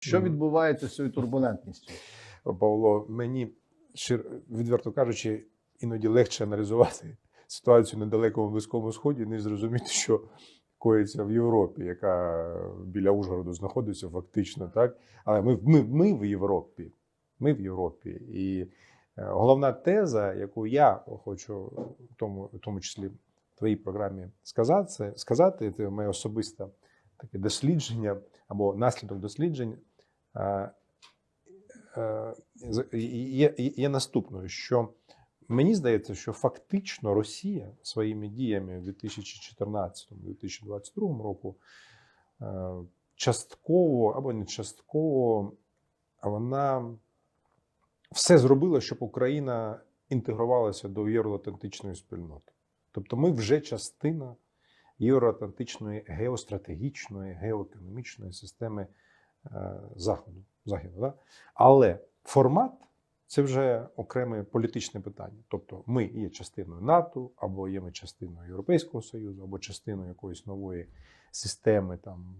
Що відбувається з цією турбулентністю? Павло, мені відверто кажучи, іноді легше аналізувати ситуацію на далекому близькому сході, ніж зрозуміти, що коїться в Європі, яка біля Ужгороду знаходиться фактично, так. Але ми, ми, ми в Європі. Ми в Європі. І е, головна теза, яку я хочу в тому, в тому числі в твоїй програмі сказати, сказати, це моє особисте таке дослідження або наслідок досліджень. Е, є, є наступною, що мені здається, що фактично Росія своїми діями в 2014-2022 року е, частково або не частково, вона все зробила, щоб Україна інтегрувалася до євроатлантичної спільноти. Тобто ми вже частина євроатлантичної геостратегічної, геоекономічної системи е, Заходу. Західу, да? Але формат це вже окреме політичне питання. Тобто ми є частиною НАТО, або є ми частиною Європейського Союзу, або частиною якоїсь нової системи там.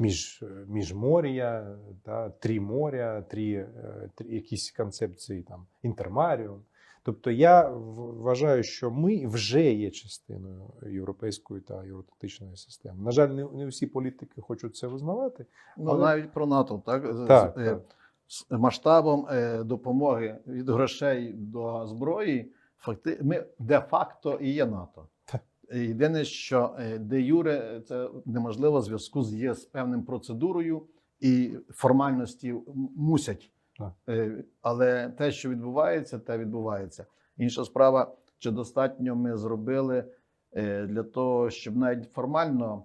Між, міжмор'я, та, трі моря, трі, е, трі якісь концепції там інтермаріум. Тобто я вважаю, що ми вже є частиною європейської та євроатлантичної системи. На жаль, не, не всі політики хочуть це визнавати. Ну, Але- навіть про НАТО, так? З- Так, з, е, так. з масштабом е, допомоги від грошей до зброї, факти... ми де-факто і є НАТО. Так. Єдине, що е, де юре це неможливо в зв'язку з є з певним процедурою і формальності мусять. Так. Е, Але те, що відбувається, те відбувається. Інша справа, чи достатньо ми зробили е, для того, щоб навіть формально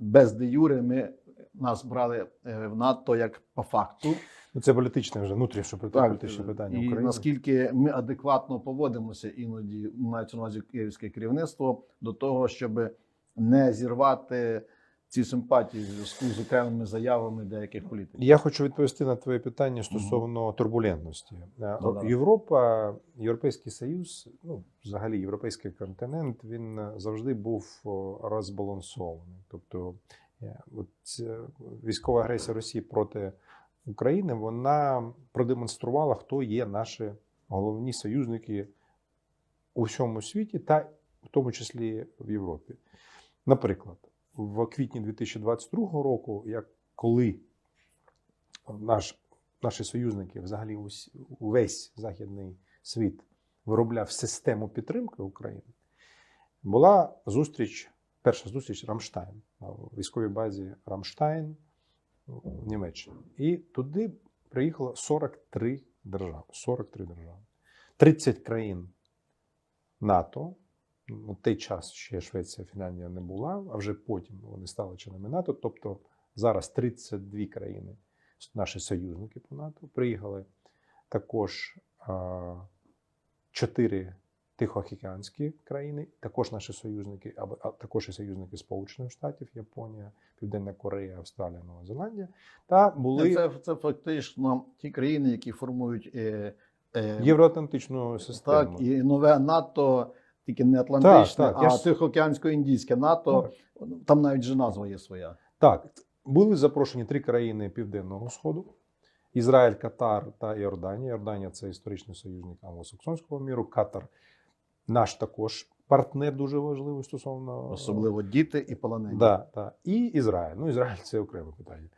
без де юре ми нас брали е, в НАТО як по факту. Ну, це політичне вже внутрішнє політичне питання і України. наскільки ми адекватно поводимося іноді мається на увазі київське керівництво до того, щоб не зірвати ці симпатії в зв'язку з окремими заявами деяких політиків. Я хочу відповісти на твоє питання стосовно турбулентності. Е, Да-да. Європа, Європейський Союз, ну взагалі європейський континент, він завжди був розбалансований. Тобто, е, от військова агресія Росії проти України вона продемонструвала, хто є наші головні союзники у всьому світі, та в тому числі в Європі. Наприклад, в квітні 2022 року, як коли наш, наші союзники, взагалі увесь західний світ виробляв систему підтримки України, була зустріч, перша зустріч Рамштайн на військовій базі Рамштайн в Німеччині. І туди приїхало 43 держави. 43 держави. 30 країн НАТО. На той час ще Швеція, Фінляндія не була, а вже потім вони стали членами НАТО. Тобто зараз 32 країни, наші союзники по НАТО, приїхали також 4 тихоокеанські країни, також наші союзники, а також і союзники Сполучених Штатів, Японія, Південна Корея, Австралія, Нова Зеландія. Та були Це, це фактично ті країни, які формують е, е, євроатлантичну систему. так, і нове НАТО, тільки не Атлантичне, Так, так, а ж- Тихоокеансько-індійське НАТО. Там навіть же назва є своя. Так, були запрошені три країни Південного Сходу: Ізраїль, Катар та Йорданія. Йорданія це історичний союзник англосаксонського міру. Катар наш також партнер дуже важливий стосовно Особливо діти і полонені. Да, да. І Ізраїль. Ну, Ізраїль це окреме питання.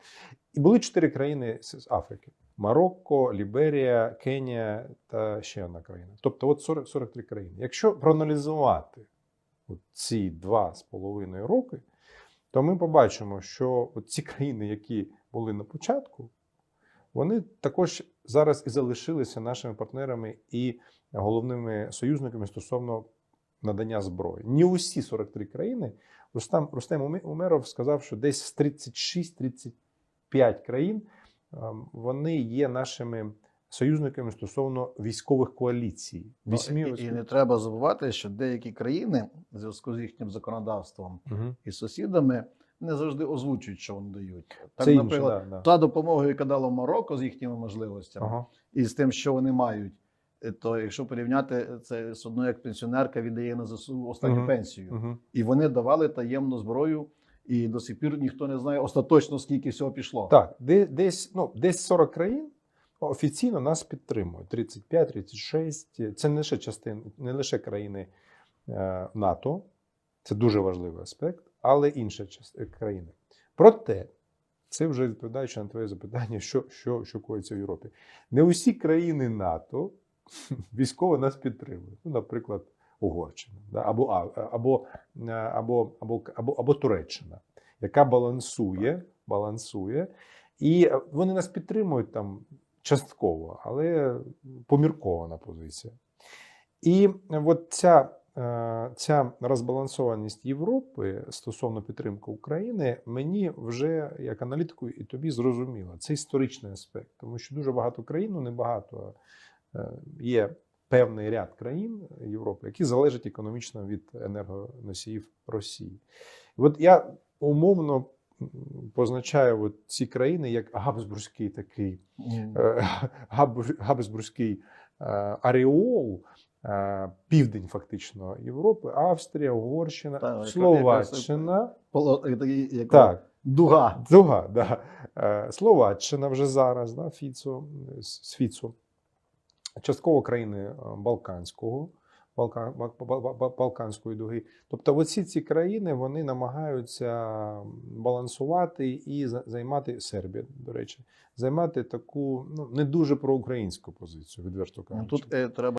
І були чотири країни з Африки: Марокко, Ліберія, Кенія та ще одна країна. Тобто, от 40, 43 країни. Якщо проаналізувати от ці два з половиною роки, то ми побачимо, що ці країни, які були на початку, вони також зараз і залишилися нашими партнерами і головними союзниками стосовно надання зброї. Не усі 43 країни. Рустам Рустем Уме- Умеров сказав, що десь з 36-35 країн вони є нашими союзниками стосовно військових коаліцій. Ну, Вісьмі і, і не треба забувати, що деякі країни в зв'язку з їхнім законодавством Мгм. і сусідами не завжди озвучують, що вони дають. Так, Це інше, наприклад, да, да. та допомога, яка дала Марокко з їхніми можливостями, Ага. і з тим, що вони мають. е, То якщо порівняти це з одною, як пенсіонерка віддає на ЗСУ останню Мгм. пенсію, Мгм. і вони давали таємну зброю і до сих пір ніхто не знає остаточно, скільки всього пішло. Так, де- десь, ну, десь 40 країн офіційно нас підтримують. 35, 36. Це не лише частин, не лише країни е, НАТО, це дуже важливий аспект, але інші е, країни. Проте, це вже відповідаючи на твоє запитання, що, що, що коїться в Європі. Не усі країни НАТО військово нас підтримують. Ну, наприклад, Угорщина, да? або, або, е, або, або, або, або Туреччина, яка балансує, балансує, і е, вони нас підтримують там частково, але поміркована позиція. І от ця, е, ця розбалансованість Європи стосовно підтримки України мені вже як аналітику і тобі зрозуміла. Це історичний аспект, тому що дуже багато країн, ну не багато, є певний ряд країн Європи, які залежать економічно від енергоносіїв Росії. І от я умовно позначаю от ці країни як Габсбурзький такий е, Габсбурзький е, Аріол, е, південь фактично Європи, Австрія, Угорщина, Так, Словаччина. Е, Так, Дуга. Дуга, да. Е, Словаччина вже зараз, да, Фіцо, з Фіцо. Частково країни е, Балканського, Балка, Бал- Бал- Бал- Балканської дуги. Тобто, оці ці країни вони намагаються балансувати і займати Сербія, до речі, займати таку ну, не дуже проукраїнську позицію, відверто кажучи. Тут е, треба